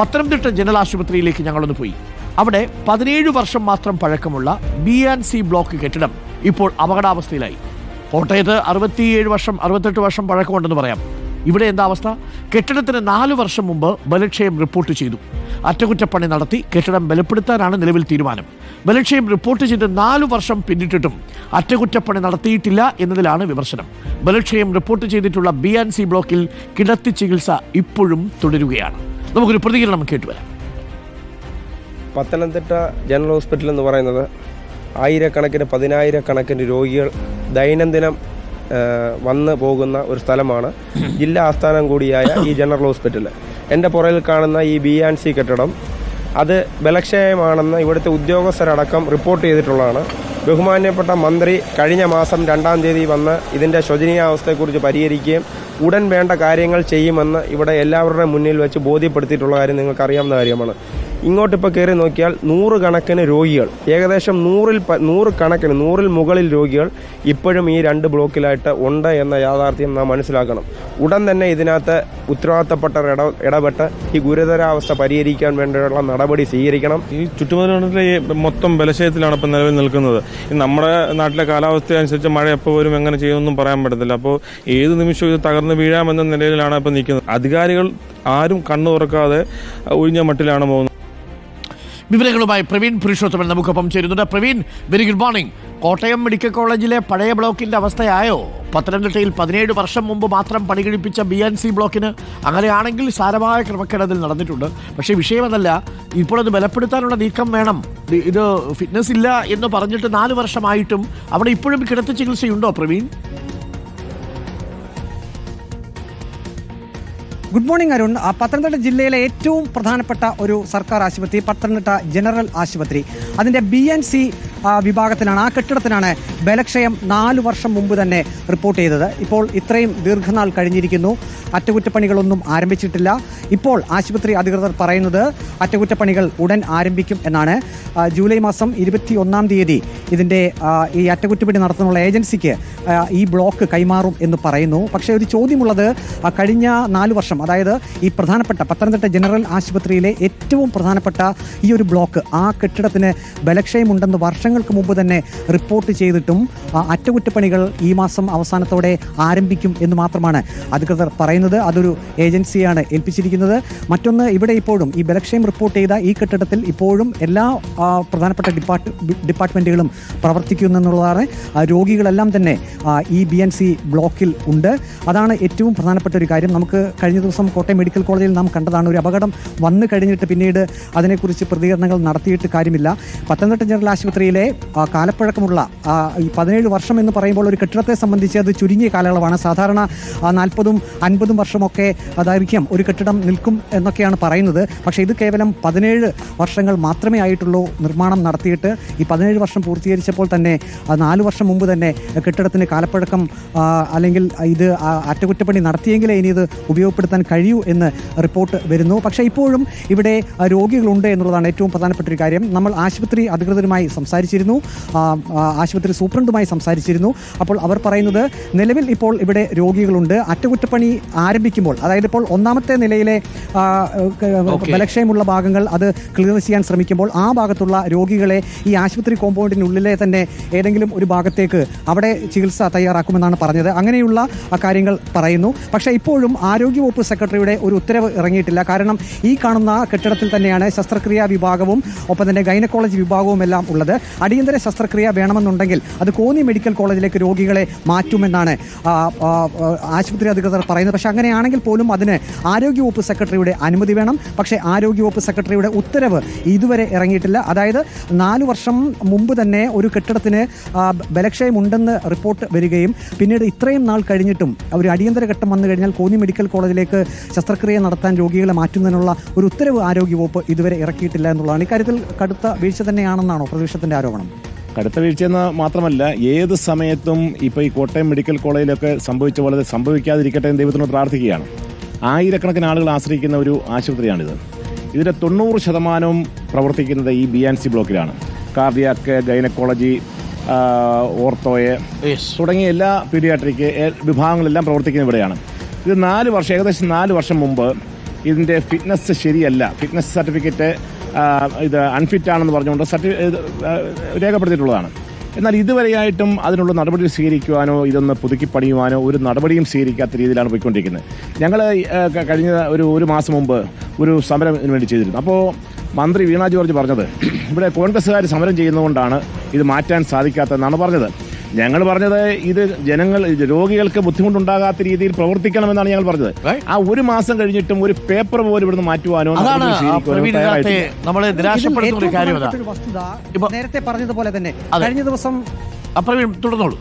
Pathanamthitta general ആശുപത്രിയിലേക്ക് ഞങ്ങളൊന്ന് പോയി. അവിടെ പതിനേഴ് വർഷം മാത്രം പഴക്കമുള്ള ബി ആൻഡ് സി ബ്ലോക്ക് കെട്ടിടം ഇപ്പോൾ അപകടാവസ്ഥയിലായി. കോട്ടയത്ത് അറുപത്തിയേഴ് വർഷം അറുപത്തെട്ട് വർഷം പഴക്കമുണ്ടെന്ന് പറയാം. ഇവിടെ എന്താ അവസ്ഥ? കെട്ടിടത്തിന് നാല് വർഷം മുമ്പ് ബലക്ഷയം റിപ്പോർട്ട് ചെയ്തു. അറ്റകുറ്റപ്പണി നടത്തി കെട്ടിടം ബലപ്പെടുത്താനാണ് നിലവിൽ തീരുമാനം. ബലക്ഷയം റിപ്പോർട്ട് ചെയ്ത് നാലു വർഷം പിന്നിട്ടിട്ടും അറ്റകുറ്റപ്പണി നടത്തിയിട്ടില്ല എന്നതിലാണ് വിമർശനം. ബലക്ഷയം റിപ്പോർട്ട് ചെയ്തിട്ടുള്ള ബി ആൻഡ് സി ബ്ലോക്കിൽ കിടത്തി ചികിത്സ ഇപ്പോഴും തുടരുകയാണ്. നമുക്കൊരു പ്രതികരണം കേട്ടുവരാം പത്തനംതിട്ട ജനറൽ ഹോസ്പിറ്റൽ എന്ന് പറയുന്നത് ആയിരക്കണക്കിന് പതിനായിരക്കണക്കിന് രോഗികൾ ദൈനംദിനം വന്ന് പോകുന്ന ഒരു സ്ഥലമാണ്. ജില്ലാ ആസ്ഥാനം കൂടിയായ ഈ ജനറൽ ഹോസ്പിറ്റൽ. എന്റെ പുറയിൽ കാണുന്ന ഈ ബി ആൻഡ് സി കെട്ടിടം അത് ബലക്ഷയമാണെന്ന് ഇവിടുത്തെ ഉദ്യോഗസ്ഥരടക്കം റിപ്പോർട്ട് ചെയ്തിട്ടുള്ളതാണ്. ബഹുമാന്യപ്പെട്ട മന്ത്രി കഴിഞ്ഞ മാസം രണ്ടാം തീയതി വന്ന് ഇതിന്റെ ശോചനീയാവസ്ഥയെക്കുറിച്ച് പരിഹരിക്കുകയും ഉടൻ വേണ്ട കാര്യങ്ങൾ ചെയ്യുമെന്ന് ഇവിടെ എല്ലാവരുടെ മുന്നിൽ വെച്ച് ബോധ്യപ്പെടുത്തിയിട്ടുള്ള കാര്യം നിങ്ങൾക്ക് അറിയാവുന്ന കാര്യമാണ്. ഇങ്ങോട്ട് ഇപ്പോൾ കയറി നോക്കിയാൽ നൂറ് കണക്കിന് രോഗികൾ ഏകദേശം നൂറിൽ നൂറ് കണക്കിന് നൂറിൽ മുകളിൽ രോഗികൾ ഇപ്പോഴും ഈ രണ്ട് ബ്ലോക്കിലായിട്ട് ഉണ്ട് എന്ന യാഥാർത്ഥ്യം നാം മനസ്സിലാക്കണം. ഉടൻ തന്നെ ഇതിനകത്ത് ഉത്തരവാദിത്തപ്പെട്ടവർ ഇട ഇടപെട്ട് ഈ ഗുരുതരാവസ്ഥ പരിഹരിക്കാൻ വേണ്ടിയുള്ള നടപടി സ്വീകരിക്കണം. ഈ ചുറ്റുമതിലെ മൊത്തം ബലശയത്തിലാണ് ഇപ്പം നിലവിൽ നിൽക്കുന്നത്. നമ്മുടെ നാട്ടിലെ കാലാവസ്ഥ അനുസരിച്ച് മഴ എപ്പോൾ വരും എങ്ങനെ ചെയ്യുമെന്നും പറയാൻ പറ്റത്തില്ല. അപ്പോൾ ഏത് നിമിഷവും ഇത് തകർന്നു വീഴാമെന്ന നിലയിലാണ് ഇപ്പം നിൽക്കുന്നത്. അധികാരികൾ ആരും കണ്ണു തുറക്കാതെ ഒഴിഞ്ഞ മട്ടിലാണ് പോകുന്നത്. വിവരങ്ങളുമായി പ്രവീൺ പുരുഷോത്തമൻ നമുക്കൊപ്പം ചേരുന്നുണ്ട്. Praveen very good morning Kottayam medical കോളേജിലെ പഴയ ബ്ലോക്കിന്റെ അവസ്ഥയായോ? പത്തനംതിട്ടയിൽ പതിനേഴ് വർഷം മുമ്പ് മാത്രം പണി കഴിപ്പിച്ച ബി എൻ സി ബ്ലോക്കിന് അങ്ങനെയാണെങ്കിൽ സാരമായ ക്രമക്കേടതിൽ നടന്നിട്ടുണ്ട്. പക്ഷേ വിഷയമതല്ല ഇപ്പോൾ അത് ബലപ്പെടുത്താനുള്ള നീക്കം വേണം. ഇത് ഇത് ഫിറ്റ്നസ് ഇല്ല എന്ന് പറഞ്ഞിട്ട് നാല് വർഷമായിട്ടും അവിടെ ഇപ്പോഴും കിടത്തി ചികിത്സയുണ്ടോ Praveen? Good morning Arun. Pathanamthitta ജില്ലയിലെ ഏറ്റവും പ്രധാനപ്പെട്ട ഒരു സർക്കാർ ആശുപത്രി പത്തനംതിട്ട ജനറൽ ആശുപത്രി. അതിന്റെ ബി എൻ സി വിഭാഗത്തിലാണ് ആ കെട്ടിടത്തിനാണ് ബലക്ഷയം നാല് വർഷം മുമ്പ് തന്നെ റിപ്പോർട്ട് ചെയ്തത്. ഇപ്പോൾ ഇത്രയും ദീർഘനാൾ കഴിഞ്ഞിരിക്കുന്നു. അറ്റകുറ്റപ്പണികളൊന്നും ആരംഭിച്ചിട്ടില്ല. ഇപ്പോൾ ആശുപത്രി അധികൃതർ പറയുന്നത് അറ്റകുറ്റപ്പണികൾ ഉടൻ ആരംഭിക്കും എന്നാണ്. ജൂലൈ മാസം ഇരുപത്തി ഒന്നാം തീയതി ഇതിന്റെ ഈ അറ്റകുറ്റപ്പണി നടത്തുന്നുള്ള ഏജൻസിക്ക് ഈ ബ്ലോക്ക് കൈമാറും എന്ന് പറയുന്നു. പക്ഷേ ഒരു ചോദ്യമുള്ളത് കഴിഞ്ഞ നാല് വർഷം അതായത് ഈ പ്രധാനപ്പെട്ട പത്തനംതിട്ട ജനറൽ ആശുപത്രിയിലെ ഏറ്റവും പ്രധാനപ്പെട്ട ഈ ഒരു ബ്ലോക്ക് ആ കെട്ടിടത്തിന് ബലക്ഷയമുണ്ടെന്ന് വർഷങ്ങൾക്ക് മുമ്പ് തന്നെ റിപ്പോർട്ട് ചെയ്തിട്ടും അറ്റകുറ്റപ്പണികൾ ഈ മാസം അവസാനത്തോടെ ആരംഭിക്കും എന്ന് മാത്രമാണ് അധികൃതർ പറയുന്നത്. അതൊരു ഏജൻസിയാണ് ഏൽപ്പിച്ചിരിക്കുന്നത്. മറ്റൊന്ന് ഇവിടെ ഇപ്പോഴും ഈ ബലക്ഷയം റിപ്പോർട്ട് ചെയ്ത ഈ കെട്ടിടത്തിൽ ഇപ്പോഴും എല്ലാ പ്രധാനപ്പെട്ട ഡിപ്പാർട്ട് ഡിപ്പാർട്ട്മെന്റുകളും പ്രവർത്തിക്കുന്നു എന്നുള്ളതാണ്. ആ, രോഗികളെല്ലാം തന്നെ ഈ ബി എൻ സി ബ്ലോക്കിൽ ഉണ്ട്. അതാണ് ഏറ്റവും പ്രധാനപ്പെട്ട ഒരു കാര്യം. നമുക്ക് കഴിഞ്ഞ ദിവസം കോട്ടയം മെഡിക്കൽ കോളേജിൽ നാം കണ്ടതാണ് ഒരു അപകടം വന്നു കഴിഞ്ഞിട്ട് പിന്നീട് അതിനെക്കുറിച്ച് പ്രതികരണങ്ങൾ നടത്തിയിട്ട് കാര്യമില്ല. പത്തനംതിട്ട ജനറൽ ആശുപത്രിയിലെ ആ, കാലപ്പഴക്കമുള്ള ഈ പതിനേഴ് വർഷം എന്ന് പറയുമ്പോൾ ഒരു കെട്ടിടത്തെ സംബന്ധിച്ച് അത് ചുരുങ്ങിയ കാലയളവാണ്. സാധാരണ നാൽപ്പതും അൻപതും വർഷമൊക്കെ അതായിരിക്കും ഒരു കെട്ടിടം നിൽക്കും എന്നൊക്കെയാണ് പറയുന്നത്. പക്ഷേ ഇത് കേവലം പതിനേഴ് വർഷങ്ങൾ മാത്രമേ ആയിട്ടുള്ളൂ നിർമ്മാണം നടത്തിയിട്ട്. ഈ പതിനേഴ് വർഷം പൂർത്തീകരിച്ചപ്പോൾ തന്നെ നാല് വർഷം മുമ്പ് തന്നെ കെട്ടിടത്തിന് കാലപ്പഴക്കം അല്ലെങ്കിൽ ഇത് അറ്റകുറ്റപ്പണി നടത്തിയെങ്കിലേ ഇനി ഇത് ഉപയോഗപ്പെടുത്താൻ കഴിയൂ എന്ന് റിപ്പോർട്ട് വരുന്നു. പക്ഷേ ഇപ്പോഴും ഇവിടെ രോഗികളുണ്ട് എന്നുള്ളതാണ് ഏറ്റവും പ്രധാനപ്പെട്ട ഒരു കാര്യം. നമ്മൾ ആശുപത്രി അധികൃതരുമായി സംസാരിച്ചിരുന്നു. ആശുപത്രി സൂപ്രണ്ടുമായി സംസാരിച്ചിരുന്നു. അപ്പോൾ അവർ പറയുന്നത് നിലവിൽ ഇപ്പോൾ ഇവിടെ രോഗികളുണ്ട്. അറ്റകുറ്റപ്പണി ആരംഭിക്കുമ്പോൾ അതായത് ഇപ്പോൾ ഒന്നാമത്തെ നിലയിലെ. ബലക്ഷയമുള്ള ഭാഗങ്ങൾ അത് ക്ലിയർ ചെയ്യാൻ ശ്രമിക്കുമ്പോൾ ആ ഭാഗത്തുള്ള രോഗികളെ ഈ ആശുപത്രി കോമ്പൗണ്ടിനുള്ളിലെ തന്നെ ഏതെങ്കിലും ഒരു ഭാഗത്തേക്ക് അവിടെ ചികിത്സ തയ്യാറാക്കുമെന്നാണ് പറഞ്ഞത്. അങ്ങനെയുള്ള കാര്യങ്ങൾ പറയുന്നു. പക്ഷേ ഇപ്പോഴും ആരോഗ്യവകുപ്പ് സെക്രട്ടറിയുടെ ഒരു ഉത്തരവ് ഇറങ്ങിയിട്ടില്ല. കാരണം ഈ കാണുന്ന കെട്ടിടത്തിൽ തന്നെയാണ് ശസ്ത്രക്രിയാ വിഭാഗവും ഒപ്പം തന്നെ ഗൈനക്കോളജി വിഭാഗവും എല്ലാം ഉള്ളത്. അടിയന്തര ശസ്ത്രക്രിയ വേണമെന്നുണ്ടെങ്കിൽ അത് കോന്നി മെഡിക്കൽ കോളേജിലേക്ക് രോഗികളെ മാറ്റുമെന്നാണ് ആശുപത്രി അധികൃതർ പറയുന്നത്. പക്ഷേ അങ്ങനെയാണെങ്കിൽ പോലും അതിന് ആരോഗ്യവകുപ്പ് സെക്രട്ടറിയുടെ അനുമതി വേണം. പക്ഷേ ആരോഗ്യവകുപ്പ് സെക്രട്ടറിയുടെ ഉത്തരവ് ഇതുവരെ ഇറങ്ങിയിട്ടില്ല. അതായത് നാലു വർഷം മുമ്പ് തന്നെ ഒരു കെട്ടിടത്തിന് ബലക്ഷയമുണ്ടെന്ന് റിപ്പോർട്ട് വരികയും പിന്നീട് ഇത്രയും നാൾ കഴിഞ്ഞിട്ടും ഒരു അടിയന്തര ഘട്ടം വന്നു കഴിഞ്ഞാൽ കോന്നി മെഡിക്കൽ കോളേജിലേക്ക് ശസ്ത്രക്രിയ നടത്താൻ രോഗികളെ മാറ്റുന്നതിനുള്ള ഒരു ഉത്തരവ് ആരോഗ്യവകുപ്പ് ഇതുവരെ ഇറക്കിയിട്ടില്ല എന്നുള്ളതാണ്. ഇക്കാര്യത്തിൽ കടുത്ത വീഴ്ച തന്നെയാണെന്നാണോ പ്രതിപക്ഷത്തിന്റെ ആരോപണം കടുത്ത വീഴ്ചയെന്ന് മാത്രമല്ല ഏത് സമയത്തും ഇപ്പോൾ ഈ കോട്ടയം മെഡിക്കൽ കോളേജിലൊക്കെ സംഭവിച്ച പോലെ സംഭവിക്കാതിരിക്കട്ടെ എന്ന് ദൈവത്തിനോട് പ്രാർത്ഥിക്കുകയാണ്. ആയിരക്കണക്കിന് ആളുകൾ ആശ്രയിക്കുന്ന ഒരു ആശുപത്രിയാണിത്. ഇതിന്റെ തൊണ്ണൂറ് ശതമാനവും പ്രവർത്തിക്കുന്നത് ഈ ബി ആൻ സി ബ്ലോക്കിലാണ്. കാർഡിയാക്ക് ഗൈനക്കോളജി ഓർത്തോയെ തുടങ്ങിയ എല്ലാ പീഡിയാട്രിക് വിഭാഗങ്ങളെല്ലാം പ്രവർത്തിക്കുന്ന ഇവിടെയാണ്. ഇത് നാല് വർഷം ഏകദേശം നാല് വർഷം മുമ്പ് ഇതിന്റെ ഫിറ്റ്നസ് ശരിയല്ല. ഫിറ്റ്നസ് സർട്ടിഫിക്കറ്റ് ഇത് അൺഫിറ്റ് ആണെന്ന് പറഞ്ഞുകൊണ്ട് സർട്ടിഫിക്കറ്റ് രേഖപ്പെടുത്തിയിട്ടുള്ളതാണ്. എന്നാൽ ഇതുവരെയായിട്ടും അതിനുള്ള നടപടി സ്വീകരിക്കുവാനോ ഇതൊന്ന് പുതുക്കി പണിയുവാനോ ഒരു നടപടിയും സ്വീകരിക്കാത്ത രീതിയിലാണ് പോയിക്കൊണ്ടിരിക്കുന്നത്. ഞങ്ങൾ കഴിഞ്ഞ ഒരു ഒരു മാസം മുമ്പ് ഒരു സമരം ഇതിനു വേണ്ടി ചെയ്തിരുന്നു. അപ്പോൾ മന്ത്രി വീണ ജോർജ് പറഞ്ഞത് ഇവിടെ കോൺഗ്രസ്സുകാർ സമരം ചെയ്യുന്നതുകൊണ്ടാണ് ഇത് മാറ്റാൻ സാധിക്കാത്തതെന്നാണ് പറഞ്ഞത്. ഞങ്ങൾ പറഞ്ഞത് ഇത് ജനങ്ങൾ രോഗികൾക്ക് ബുദ്ധിമുട്ടുണ്ടാകാത്ത രീതിയിൽ പ്രവർത്തിക്കണമെന്നാണ് ഞങ്ങൾ പറഞ്ഞത്. ആ ഒരു മാസം കഴിഞ്ഞിട്ടും ഒരു പേപ്പർ പോലും ഇവിടുന്ന് മാറ്റുവാനോ. നമ്മളെ നിരാശപ്പെടുത്തുന്ന കാര്യം നേരത്തെ പറഞ്ഞതുപോലെ തന്നെ കഴിഞ്ഞ ദിവസം തുടർന്നോളൂ.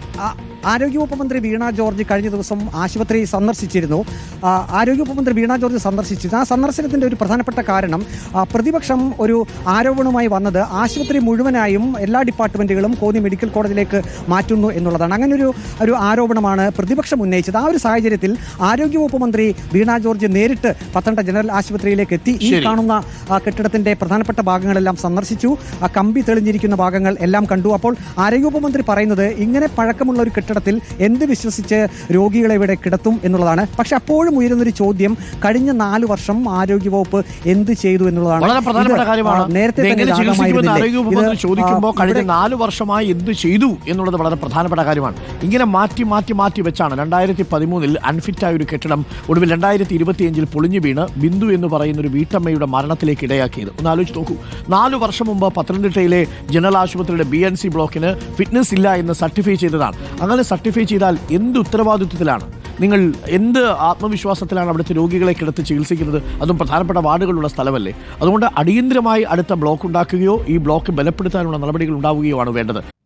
ആരോഗ്യവകുപ്പ് മന്ത്രി വീണ ജോർജ് കഴിഞ്ഞ ദിവസം ആശുപത്രി സന്ദർശിച്ചിരുന്നു. ആരോഗ്യവകുപ്പ് മന്ത്രി വീണ ജോർജ് സന്ദർശിച്ചിരുന്നു. ആ സന്ദർശനത്തിന്റെ ഒരു പ്രധാനപ്പെട്ട കാരണം പ്രതിപക്ഷം ഒരു ആരോപണവുമായി വന്നത് ആശുപത്രി മുഴുവനായും എല്ലാ ഡിപ്പാർട്ട്മെന്റുകളും കോന്നി മെഡിക്കൽ കോളേജിലേക്ക് മാറ്റുന്നു എന്നുള്ളതാണ്. അങ്ങനെ ഒരു ഒരു ആരോപണമാണ് പ്രതിപക്ഷം ഉന്നയിച്ചത്. ആ ഒരു സാഹചര്യത്തിൽ ആരോഗ്യവകുപ്പ് മന്ത്രി വീണ ജോർജ് നേരിട്ട് പത്തനംതിട്ട ജനറൽ ആശുപത്രിയിലേക്ക് എത്തി. ഈ കാണുന്ന കെട്ടിടത്തിന്റെ കെട്ടിടത്തിന്റെ പ്രധാനപ്പെട്ട ഭാഗങ്ങളെല്ലാം സന്ദർശിച്ചു. ആ കമ്പി തെളിഞ്ഞിരിക്കുന്ന ഭാഗങ്ങൾ എല്ലാം കണ്ടു. അപ്പോൾ ആരോഗ്യവകുപ്പ് മന്ത്രി പറയുന്നത് ഇങ്ങനെ പഴക്കമുള്ള ഒരു കെട്ടിടത്തിൽ എന്ത് വിശ്വസിച്ച് രോഗികളെ ഇവിടെ കിടത്തും എന്നുള്ളതാണ്. പക്ഷെ അപ്പോഴും ഉയരുന്നൊരു ചോദ്യം കഴിഞ്ഞ നാല് വർഷം ആരോഗ്യവകുപ്പ് എന്ത് ചെയ്തു എന്നുള്ളതാണ്. നേരത്തെ ചോദിക്കുമ്പോൾ കഴിഞ്ഞ നാല് വർഷമായി എന്ത് ചെയ്തു എന്നുള്ളത് വളരെ പ്രധാനപ്പെട്ട കാര്യമാണ്. ഇങ്ങനെ മാറ്റി മാറ്റി മാറ്റി വെച്ചാണ് രണ്ടായിരത്തി പതിമൂന്നിൽ അൺഫിറ്റായ ഒരു കെട്ടിടം ഒടുവിൽ രണ്ടായിരത്തി ഇരുപത്തിയഞ്ചിൽ പൊളിഞ്ഞു വീണ് ബിന്ദു എന്ന് പറയുന്ന ഒരു വീട്ടമ്മയുടെ മരണത്തിലേക്ക് ഇടയാക്കിയത്. ഒന്ന് ആലോചിച്ച് നോക്കൂ. നാല് വർഷം മുമ്പ് പത്തനംതിട്ടയിലെ ജനറൽ ആശുപത്രിയുടെ ബി എൻ സി ബ്ലോക്കിന് ഫിറ്റ്നസ് ഇല്ല എന്ന് സർട്ടിഫൈ ചെയ്തതാണ്. അങ്ങനെ സർട്ടിഫൈ ചെയ്താൽ എന്ത് ഉത്തരവാദിത്വത്തിലാണ്? നിങ്ങൾ എന്ത് ആത്മവിശ്വാസത്തിലാണ് അവിടുത്തെ രോഗികളെ കിടത്തി ചികിത്സിക്കുന്നത്? അതും പ്രധാനപ്പെട്ട വാർഡുകളുള്ള സ്ഥലമല്ലേ? അതുകൊണ്ട് അടിയന്തിരമായി അടുത്ത ബ്ലോക്ക് ഉണ്ടാക്കുകയോ ഈ ബ്ലോക്ക് ബലപ്പെടുത്താനുള്ള നടപടികൾ ഉണ്ടാവുകയോ ആണ് വേണ്ടത്.